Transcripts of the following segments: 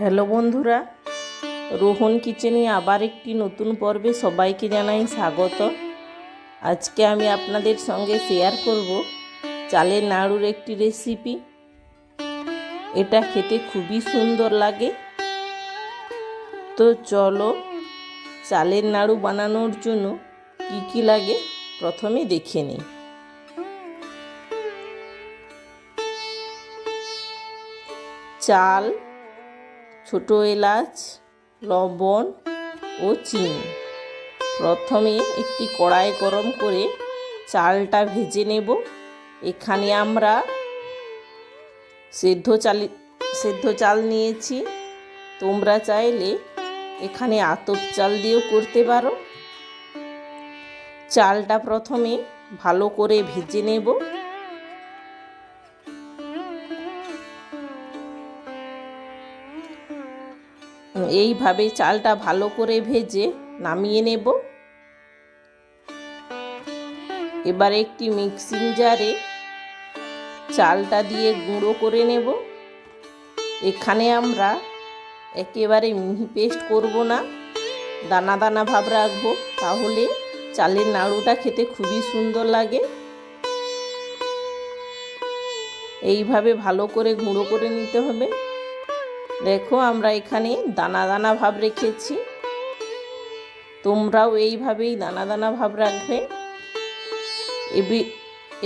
Hello বন্ধুরা, রোহন কিচেনে আবার একটি নতুন পর্বে সবাইকে জানাই স্বাগত। আজকে আমি আপনাদের সঙ্গে শেয়ার করব চালের নাড়ুর একটি রেসিপি এটা খেতে খুবই সুন্দর লাগে। তো চলো, চালের নাড়ু বানানোর জন্য কি কি লাগে প্রথমে দেখে নিই। চাল ছোট এলাচ, লবণ ও চিনি। প্রথমে একটি কড়াই গরম করে চালটা ভেজে নেব। এখানে আমরা সেদ্ধ চাল সেদ্ধ চাল নিয়েছি। তোমরা চাইলে এখানে আতপ চাল দিয়েও করতে পারো। চালটা প্রথমে ভালো করে ভেজে নেব। এইভাবে চালটা ভালো করে ভেজে নামিয়ে নেব। এবার একটি মিক্সিং জারে চালটা দিয়ে গুঁড়ো করে নেব। এখানে আমরা একেবারে মিহি পেস্ট করব না, দানা দানা ভাব রাখব, তাহলে চালের নাড়ুটা খেতে খুবই সুন্দর লাগে। এইভাবে ভালো করে গুঁড়ো করে নিতে হবে। দেখো, আমরা এখানে দানা দানা ভাব রেখেছি। তোমরাও এইভাবেই দানা দানা ভাব রাখবে।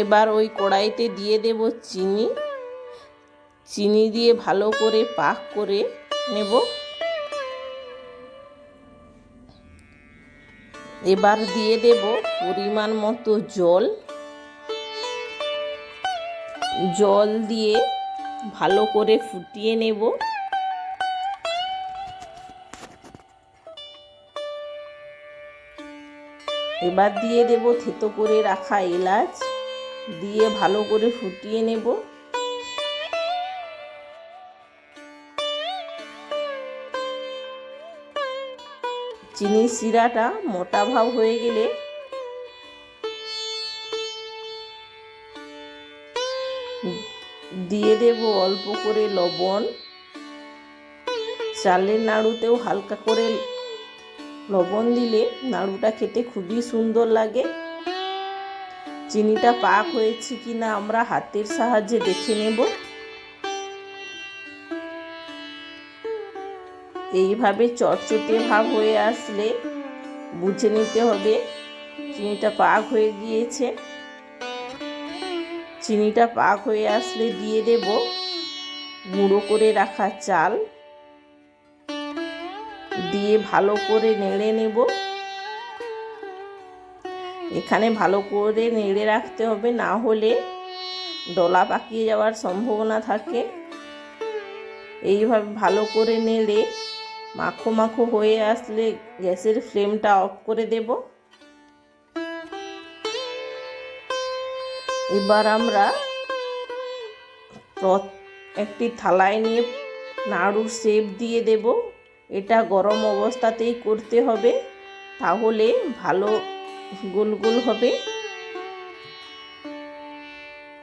এবার ওই কড়াইতে দিয়ে দেব চিনি। চিনি দিয়ে ভালো করে পাক করে নেব। এবার দিয়ে দেব পরিমাণ মতো জল। জল দিয়ে ভালো করে ফুটিয়ে নেব। এবার দিয়ে দেব থেতো করে রাখা এলাচ, দিয়ে ভালো করে ফুটিয়ে নেব। চিনি শিরাটা মোটা ভাব হয়ে গেলে দিয়ে দেব অল্প করে লবণ। চালের নাড়ুতেও হালকা করে লবণ দিলে নাড়ুটা খেতে খুবই সুন্দর লাগে। চিনিটা পাক হয়েছে কি না আমরা হাতের সাহায্যে দেখে নেব। এইভাবে চটচটে ভাব হয়ে আসলে বুঝে নিতে হবে চিনিটা পাক হয়ে গিয়েছে। চিনিটা পাক হয়ে আসলে দিয়ে দেব। গুঁড়ো করে রাখা চাল। দিয়ে ভালো করে নেড়ে নেব। এখানে ভালো করে নেড়ে রাখতে হবে, না হলে ডলা পাকিয়ে যাওয়ার সম্ভাবনা থাকে। এইভাবে ভালো করে নেড়ে মাখো মাখো হয়ে আসলে গ্যাসের ফ্লেমটা অফ করে দেব। এবার আমরা একটি থালায় নিয়ে নাড়ুর শেপ দিয়ে দেব। এটা গরম অবস্থাতেই করতে হবে, তাহলে ভালো গোল গোল হবে।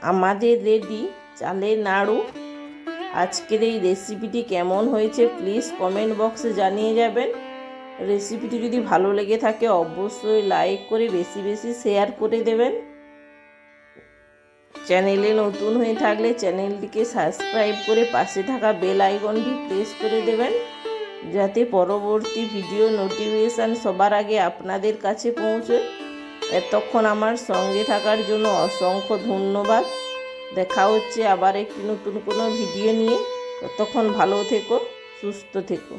আমাদের রেডি চালের নাড়ু। আজকের এই রেসিপিটি কেমন হয়েছে প্লিজ কমেন্ট বক্সে জানিয়ে যাবেন। রেসিপিটি যদি ভালো লেগে থাকে অবশ্যই লাইক করে বেশি বেশি শেয়ার করে দেবেন। চ্যানেলে নতুন হয়ে থাকলে চ্যানেলটিকে সাবস্ক্রাইব করে পাশে থাকা বেল আইকনটি প্রেস করে দেবেন। যাতে পরবর্তী ভিডিও নোটিফিকেশান সবার আগে আপনাদের কাছে পৌঁছয়। এতক্ষণ আমার সঙ্গে থাকার জন্য অসংখ্য ধন্যবাদ। দেখা হচ্ছে আবার একটি নতুন কোনো ভিডিও নিয়ে। ততক্ষণ ভালো থেকো, সুস্থ থেকো।